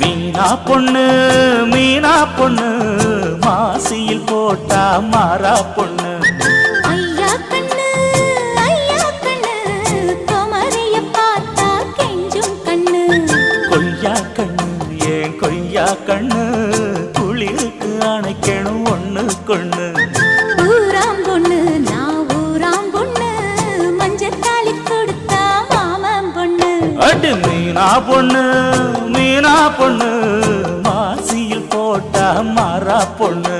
மீனா பொண்ணு மீனா பொண்ணு மாசியில் போட்டா மாறா பொண்ணு. கொய்யா கண்ணு குளிருக்கு அணைக்கணும் ஒண்ணு கொண்ணு. ஊராம் பொண்ணு நான் ஊராம் பொண்ணு. மஞ்சத்தாலி கொடுத்தா மாமன் பொண்ணு. அடி மீனா பொண்ணு மீனா பொண்ணு. மாசியில் போட்டா மாறா பொண்ணு.